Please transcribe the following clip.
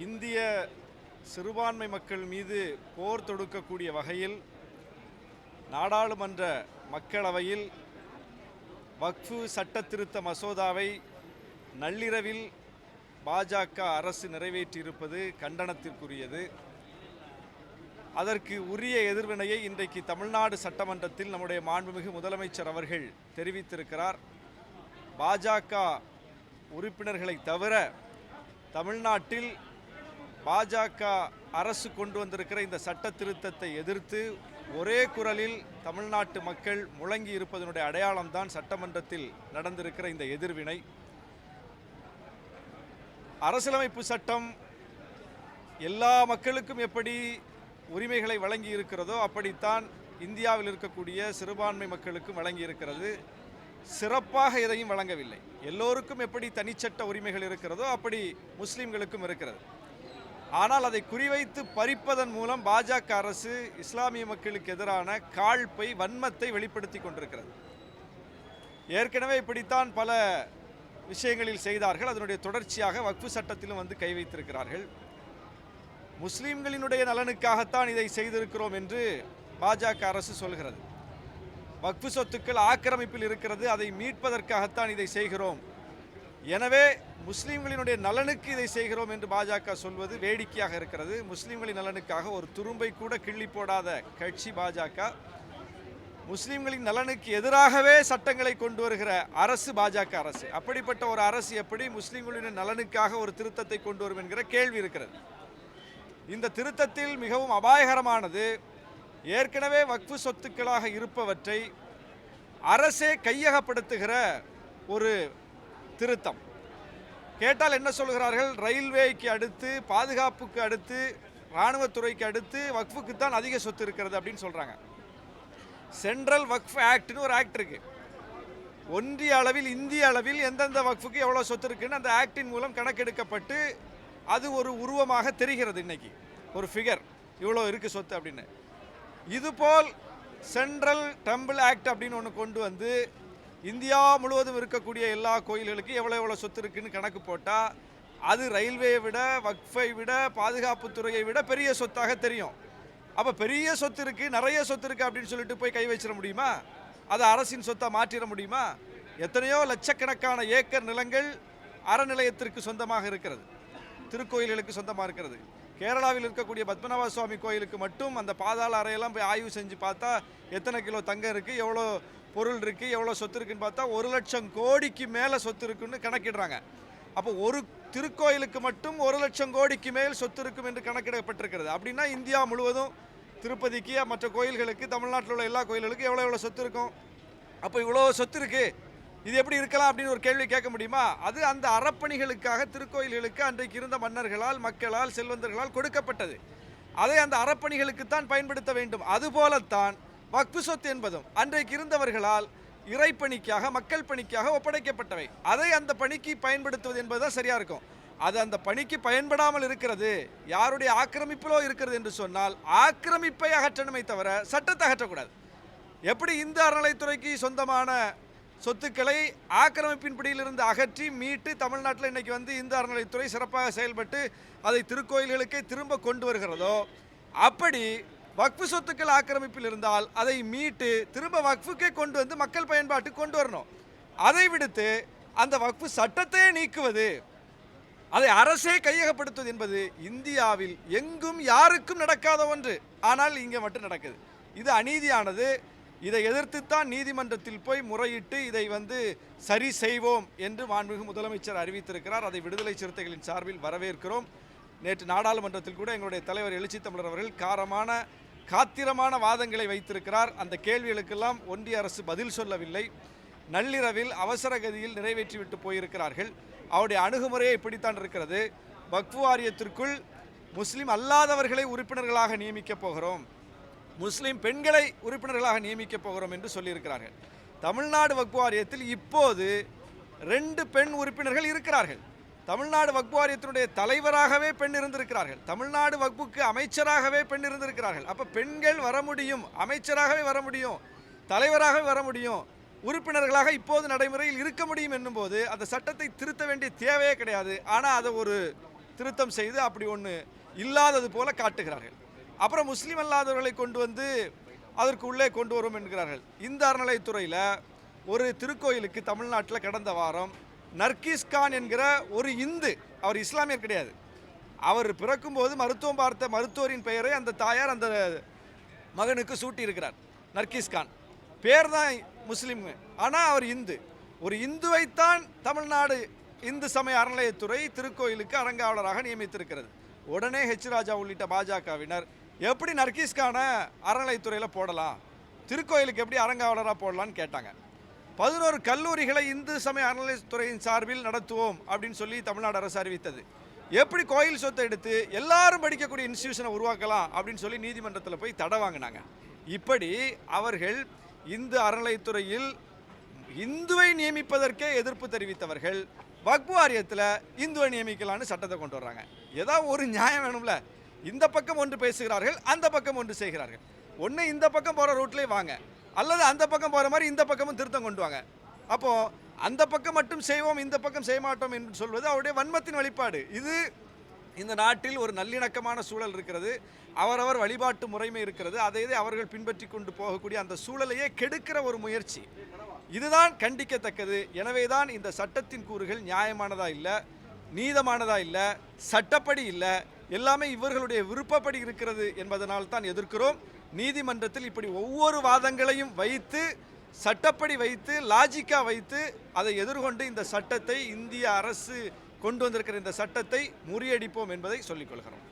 இந்திய சிறுபான்மை மக்கள் மீது போர் தொடுக்கக்கூடிய வகையில் நாடாளுமன்ற மக்களவையில் வக்ஃபு சட்ட திருத்த மசோதாவை நள்ளிரவில் பாஜக அரசு நிறைவேற்றியிருப்பது கண்டனத்திற்குரியது. அதற்கு உரிய எதிர்வினையை இன்றைக்கு தமிழ்நாடு சட்டமன்றத்தில் நம்முடைய மாண்புமிகு முதலமைச்சர் அவர்கள் தெரிவித்திருக்கிறார். பாஜக உறுப்பினர்களை தவிர தமிழ்நாட்டில் பாஜக அரசு கொண்டு வந்திருக்கிற இந்த சட்ட திருத்தத்தை எதிர்த்து ஒரே குரலில் தமிழ்நாட்டு மக்கள் முழங்கி இருப்பதனுடைய அடையாளம்தான் சட்டமன்றத்தில் நடந்திருக்கிற இந்த எதிர்வினை. அரசியலமைப்பு சட்டம் எல்லா மக்களுக்கும் எப்படி உரிமைகளை வழங்கி இருக்கிறதோ அப்படித்தான் இந்தியாவில் இருக்கக்கூடிய சிறுபான்மை மக்களுக்கும் வழங்கி இருக்கிறது. சிறப்பாக எதையும் வழங்கவில்லை. எல்லோருக்கும் எப்படி தனிச்சட்ட உரிமைகள் இருக்கிறதோ அப்படி முஸ்லிம்களுக்கும் இருக்கிறது. ஆனால் அதை குறிவைத்து பறிப்பதன் மூலம் பாஜக அரசு இஸ்லாமிய மக்களுக்கு எதிரான காழ்ப்பை வன்மத்தை வெளிப்படுத்தி கொண்டிருக்கிறது. ஏற்கனவே இப்படித்தான் பல விஷயங்களில் செய்தார்கள். அதனுடைய தொடர்ச்சியாக வக்ஃபு சட்டத்திலும் வந்து கை வைத்திருக்கிறார்கள். முஸ்லீம்களினுடைய நலனுக்காகத்தான் இதை செய்திருக்கிறோம் என்று பாஜக அரசு சொல்கிறது. வக்ஃபு சொத்துக்கள் ஆக்கிரமிப்பில் இருக்கிறது. அதை மீட்பதற்காகத்தான் இதை செய்கிறோம். எனவே முஸ்லீம்களினுடைய நலனுக்கு இதை செய்கிறோம் என்று பாஜக சொல்வது வேடிக்கையாக இருக்கிறது. முஸ்லீம்களின் நலனுக்காக ஒரு துரும்பை கூட கிள்ளி போடாத கட்சி பாஜக. முஸ்லீம்களின் நலனுக்கு எதிராகவே சட்டங்களை கொண்டு வருகிற அரசு பாஜக அரசு. அப்படிப்பட்ட ஒரு அரசு எப்படி முஸ்லீம்களின் நலனுக்காக ஒரு திருத்தத்தை கொண்டு வரும் என்கிற கேள்வி இருக்கிறது. இந்த திருத்தத்தில் மிகவும் அபாயகரமானது ஏற்கனவே வக்ஃபு சொத்துக்களாக இருப்பவற்றை அரசே கையகப்படுத்துகிற ஒரு திருத்தம். கேட்டால் என்ன சொல்கிறார்கள்? ரயில்வேக்கு அடுத்து பாதுகாப்புக்கு அடுத்து இராணுவத்துறைக்கு அடுத்து வக்ஃபுக்கு தான் அதிக சொத்து இருக்கிறது அப்படின்னு சொல்கிறாங்க சென்ட்ரல் வக்ஃப் ஆக்ட்னு ஒரு ஆக்ட் இருக்குது ஒன்றிய அளவில் இந்திய அளவில் எந்தெந்த வக்ஃபுக்கு எவ்வளோ சொத்து இருக்குன்னு அந்த ஆக்டின் மூலம் கணக்கெடுக்கப்பட்டு அது ஒரு உருவமாக தெரிகிறது இன்னைக்கு. ஒரு ஃபிகர் இவ்வளோ இருக்குது சொத்து அப்படின்னு. இதுபோல் சென்ட்ரல் டெம்பிள் ஆக்ட் அப்படின்னு ஒன்று கொண்டு வந்து இந்தியா முழுவதும் இருக்கக்கூடிய எல்லா கோயில்களுக்கும் எவ்வளோ எவ்வளோ சொத்து இருக்குன்னு கணக்கு போட்டால் அது ரயில்வேயை விட வக்ஃபை விட பாதுகாப்புத்துறையை விட பெரிய சொத்தாக தெரியும். அப்போ பெரிய சொத்து இருக்குது நிறைய சொத்து இருக்குது அப்படின்னு சொல்லிட்டு போய் கை வச்சிட முடியுமா? அதை அரசின் சொத்தை மாற்றிட முடியுமா? எத்தனையோ லட்சக்கணக்கான ஏக்கர் நிலங்கள் அறநிலையத்திற்கு சொந்தமாக இருக்கிறது. திருக்கோயில்களுக்கு சொந்தமாக இருக்கிறது. கேரளாவில் இருக்கக்கூடிய பத்மநாப சுவாமி கோயிலுக்கு மட்டும் அந்த பாதாள அறையெல்லாம் போய் ஆய்வு செஞ்சு பார்த்தா எத்தனை கிலோ தங்கம் இருக்குது எவ்வளோ பொருள் இருக்குது எவ்வளோ சொத்து இருக்குன்னு பார்த்தா ஒரு லட்சம் கோடிக்கு மேலே சொத்து இருக்குன்னு கணக்கிடுறாங்க. அப்போ ஒரு திருக்கோயிலுக்கு மட்டும் ஒரு லட்சம் கோடிக்கு மேல் சொத்து இருக்கும் என்று கணக்கிடப்பட்டிருக்கிறது. அப்படின்னா இந்தியா முழுவதும் திருப்பதிக்கு மற்ற கோயில்களுக்கு தமிழ்நாட்டில் உள்ள எல்லா கோயில்களுக்கும் எவ்வளோ எவ்வளோ சொத்து இருக்கும்? அப்போ இவ்வளோ சொத்து இருக்குது இது எப்படி இருக்கலாம் அப்படின்னு ஒரு கேள்வி கேட்க முடியுமா? அது அந்த அறப்பணிகளுக்காக திருக்கோயில்களுக்கு அன்றைக்கு இருந்த மன்னர்களால் மக்களால் செல்வந்தர்களால் கொடுக்கப்பட்டது. அதை அந்த அறப்பணிகளுக்குத்தான் பயன்படுத்த வேண்டும். அதுபோலத்தான் வக்பு சொத்து என்பதும் அன்றைக்கு இருந்தவர்களால் இறைப்பணிக்காக மக்கள் பணிக்காக ஒப்படைக்கப்பட்டவை. அதை அந்த பணிக்கு பயன்படுத்துவது என்பதுதான் சரியா இருக்கும். அது அந்த பணிக்கு பயன்படாமல் இருக்கிறது யாருடைய ஆக்கிரமிப்பிலோ இருக்கிறது என்று சொன்னால் ஆக்கிரமிப்பை அகற்றணுமே தவிர சட்டத்தை அகற்றக்கூடாது. எப்படி இந்து அறநிலைத்துறைக்கு சொந்தமான சொத்துக்களை ஆக்கிரமிப்பின் பிடியிலிருந்து அகற்றி மீட்டு தமிழ்நாட்டில் இன்னைக்கு வந்து இந்து அறநிலைத்துறை சிறப்பாக செயல்பட்டு அதை திருக்கோயில்களுக்கே திரும்ப கொண்டு வருகிறதோ அப்படி வக்ஃபு சொத்துக்கள் ஆக்கிரமிப்பில் இருந்தால் அதை மீட்டு திரும்ப வக்ஃபுக்கே கொண்டு வந்து மக்கள் பயன்பாட்டுக்கு கொண்டு வரணும். அதை விடுத்து அந்த வக்ஃபு சட்டத்தையே நீக்குவது அதை அரசே கையகப்படுத்துவது என்பது இந்தியாவில் எங்கும் யாருக்கும் நடக்காத ஒன்று. ஆனால் இங்கே மட்டும் நடக்குது. இது அநீதியானது. இதை எதிர்த்துத்தான் நீதிமன்றத்தில் போய் முறையிட்டு இதை வந்து சரி செய்வோம் என்று மாண்புமிகு முதலமைச்சர் அறிவித்திருக்கிறார். அதை விடுதலை சிறுத்தைகளின் சார்பில் வரவேற்கிறோம். நேற்று நாடாளுமன்றத்தில் கூட எங்களுடைய தலைவர் எழுச்சி தமிழர் அவர்கள் காரமான காத்திரமான வாதங்களை வைத்திருக்கிறார். அந்த கேள்விகளுக்கெல்லாம் ஒன்றிய அரசு பதில் சொல்லவில்லை. நள்ளிரவில் அவசர கதியில் நிறைவேற்றிவிட்டு போயிருக்கிறார்கள். அவருடைய அணுகுமுறையை இப்படித்தான் இருக்கிறது. வக்ஃபு வாரியத்திற்குள் முஸ்லீம் அல்லாதவர்களை உறுப்பினர்களாக நியமிக்கப் போகிறோம். முஸ்லீம் பெண்களை உறுப்பினர்களாக நியமிக்கப் போகிறோம் என்று சொல்லியிருக்கிறார்கள். தமிழ்நாடு வக்ஃபு வாரியத்தில் இப்போது ரெண்டு பெண் உறுப்பினர்கள் இருக்கிறார்கள். தமிழ்நாடு வக்பு வாரியத்தினுடைய தலைவராகவே பெண் இருந்திருக்கிறார்கள். தமிழ்நாடு வக்புக்கு அமைச்சராகவே பெண் இருந்திருக்கிறார்கள். அப்போ பெண்கள் வர முடியும் அமைச்சராகவே வர முடியும் தலைவராகவே வர முடியும் உறுப்பினர்களாக இப்போது நடைமுறையில் இருக்க முடியும் என்னும்போது அந்த சட்டத்தை திருத்த வேண்டிய தேவையே கிடையாது. ஆனால் அதை ஒரு திருத்தம் செய்து அப்படி ஒன்று இல்லாதது போல காட்டுகிறார்கள். அப்புறம் முஸ்லீம் அல்லாதவர்களை கொண்டு வந்து அதற்கு உள்ளே கொண்டு வரும் என்கிறார்கள். இந்த அறநிலைத்துறையில் ஒரு திருக்கோயிலுக்கு தமிழ்நாட்டில் கடந்த வாரம் நர்கீஸ் கான் என்கிற ஒரு இந்து அவர் இஸ்லாமியர் கிடையாது. அவர் பிறக்கும்போது மருத்துவம் பார்த்த மருத்துவரின் பெயரை அந்த தாயார் அந்த மகனுக்கு சூட்டியிருக்கிறார் நர்கீஸ் கான். பேர் தான் முஸ்லீம் ஆனால் அவர் இந்து. ஒரு இந்துவைத்தான் தமிழ்நாடு இந்து சமய அறநிலையத்துறை திருக்கோயிலுக்கு அறங்காவலராக நியமித்திருக்கிறது. உடனே ஹெச் ராஜா உள்ளிட்ட பாஜகவினர் எப்படி நர்கீஸ்கான அறநிலையத்துறையில் போடலாம்? திருக்கோயிலுக்கு எப்படி அறங்காவலராக போடலான்னு கேட்டாங்க. பதினோரு கல்லூரிகளை இந்து சமய அறநிலையத்துறையின் சார்பில் நடத்துவோம் அப்படின்னு சொல்லி தமிழ்நாடு அரசு அறிவித்தது. எப்படி கோயில் சொத்தை எடுத்து எல்லாரும் படிக்கக்கூடிய இன்ஸ்டியூஷனை உருவாக்கலாம் அப்படின்னு சொல்லி நீதிமன்றத்தில் போய் தடை வாங்கினாங்க. இப்படி அவர்கள் இந்து அறநிலைத்துறையில் இந்துவை நியமிப்பதற்கே எதிர்ப்பு தெரிவித்தவர்கள் வக்பு வாரியத்தில் இந்துவை நியமிக்கலான்னு சட்டத்தை கொண்டு வர்றாங்க. ஏதாவது ஒரு நியாயம் வேணும்ல? இந்த பக்கம் ஒன்று பேசுகிறார்கள் அந்த பக்கம் ஒன்று செய்கிறார்கள். ஒன்று இந்த பக்கம் போகிற ரூட்லேயே வாங்க. அல்லது அந்த பக்கம் போகிற மாதிரி இந்த பக்கமும் திருத்தம் கொண்டு வாங்க. அப்போது அந்த பக்கம் மட்டும் செய்வோம் இந்த பக்கம் செய்ய மாட்டோம் என்று சொல்வது அவருடைய வன்மத்தின் வெளிப்பாடு. இது இந்த நாட்டில் ஒரு நல்லிணக்கமான சூழல் இருக்கிறது. அவரவர் வழிபாட்டு முறைமை இருக்கிறது. அதை இதை அவர்கள் பின்பற்றி கொண்டு போகக்கூடிய அந்த சூழலையே கெடுக்கிற ஒரு முயற்சி. இதுதான் கண்டிக்கத்தக்கது. எனவே தான் இந்த சட்டத்தின் கூறுகள் நியாயமானதா இல்லை நீதமானதா இல்லை சட்டப்படி இல்லை எல்லாமே இவர்களுடைய விருப்பப்படி இருக்கிறது என்பதனால் தான் எதிர்க்கிறோம். நீதிமன்றத்தில் இப்படி ஒவ்வொரு வாதங்களையும் வைத்து சட்டப்படி வைத்து லாஜிக்கா வைத்து அதை எதிர்கொண்டு இந்த சட்டத்தை இந்திய அரசு கொண்டு வந்திருக்கிற இந்த சட்டத்தை முறியடிப்போம் என்பதை சொல்லிக் கொள்கிறோம்.